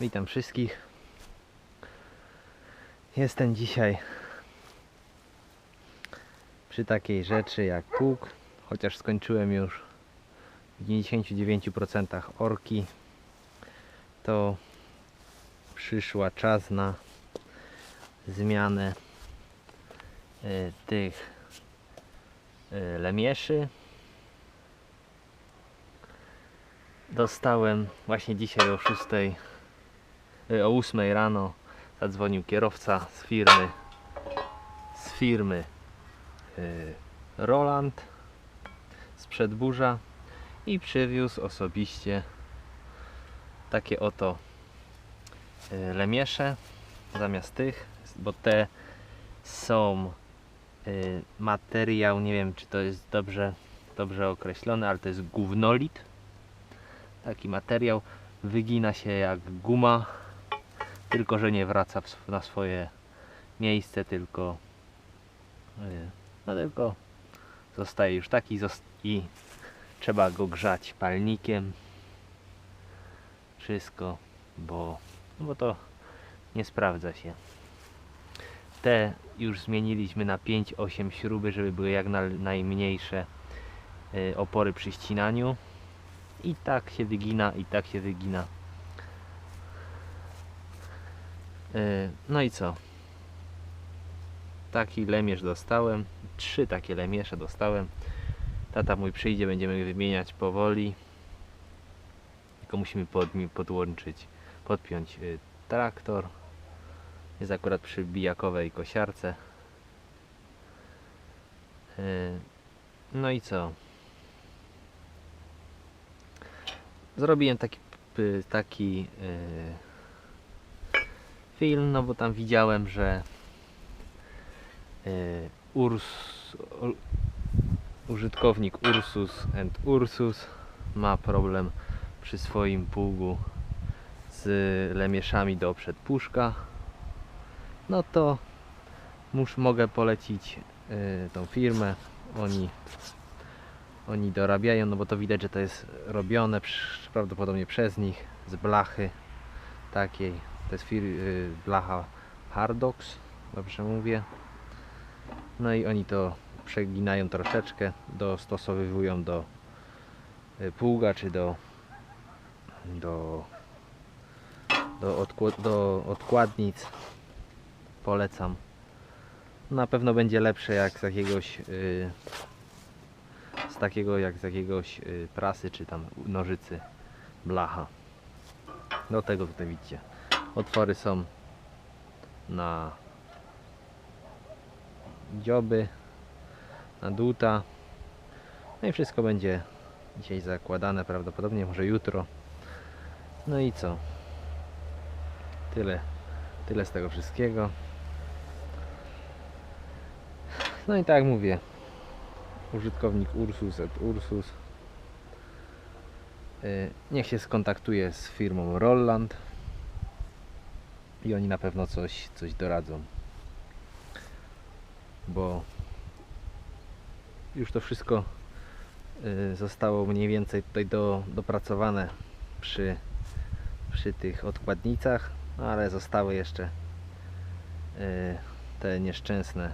Witam wszystkich. Jestem dzisiaj przy takiej rzeczy jak pług, chociaż skończyłem już w 99% orki. To przyszła czas na zmianę y, tych y, lemieszy. Dostałem właśnie dzisiaj o 6 y, o 8 rano zadzwonił kierowca z firmy z firmy y, Roland z Przedburza i przywiózł osobiście takie oto y, lemiesze zamiast tych, bo te są y, materiał, nie wiem czy to jest dobrze, dobrze określone, ale to jest gównolit. Taki materiał wygina się jak guma tylko że nie wraca na swoje miejsce tylko y, no tylko zostaje już taki i trzeba go grzać palnikiem. Wszystko bo, no bo to nie sprawdza się. Te już zmieniliśmy na 5-8 śruby żeby były jak na, najmniejsze y, opory przy ścinaniu. I tak się wygina, i tak się wygina. Yy, No i co? Taki lemierz dostałem. Trzy takie lemiesze dostałem. Tata mój przyjdzie, będziemy wymieniać powoli. Tylko musimy pod, podłączyć, podpiąć yy, traktor. Jest akurat przy bijakowej kosiarce. Yy, No i co? Zrobiłem taki, p- taki yy, film, no bo tam widziałem, że yy, Urs, użytkownik Ursus and Ursus ma problem przy swoim pługu z lemieszami do przedpuszka. No to mus, mogę polecić yy, tą firmę. Oni oni dorabiają, no bo to widać, że to jest robione prawdopodobnie przez nich z blachy takiej. To jest fir, y, blacha Hardox, dobrze mówię. No i oni to przeginają troszeczkę, dostosowywują do y, pługa czy do do do, odkła- do odkładnic. Polecam. Na pewno będzie lepsze jak z jakiegoś y, z takiego jak z jakiegoś y, prasy czy tam nożycy blacha. Do tego tutaj widzicie. Otwory są na dzioby, na dłuta. No i wszystko będzie dzisiaj zakładane prawdopodobnie, może jutro. No i co? Tyle, tyle z tego wszystkiego. No i tak jak mówię, użytkownik Ursus et Ursus y, niech się skontaktuje z firmą Rolland i oni na pewno coś, coś doradzą. Bo już to wszystko y, zostało mniej więcej tutaj do, dopracowane przy, przy tych odkładnicach no ale zostały jeszcze y, te nieszczęsne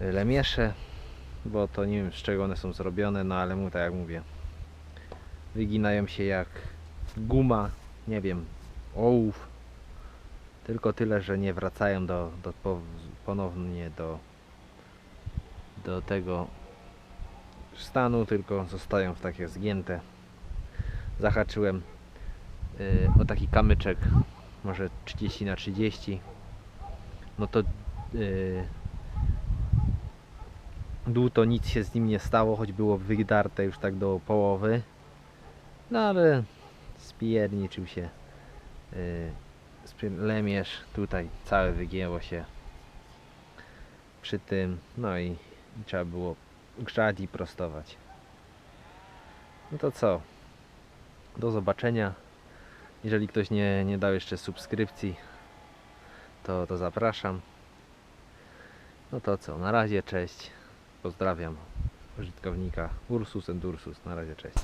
lemiesze, bo to nie wiem z czego one są zrobione, no ale mu tak jak mówię, wyginają się jak guma, nie wiem, ołów, tylko tyle, że nie wracają do, do po- ponownie do do tego stanu, tylko zostają w takie zgięte. Zahaczyłem y, o taki kamyczek, może 30 na 30 no to y, dół to nic się z nim nie stało, choć było wydarte już tak do połowy. No ale spierniczył się yy, lemierz, tutaj całe wygięło się przy tym, no i, trzeba było grzać i prostować. No to co? Do zobaczenia. Jeżeli ktoś nie, nie dał jeszcze subskrypcji, to, to zapraszam. No to co, na razie, cześć. Pozdrawiam użytkownika Ursus and Ursus. Na razie, cześć.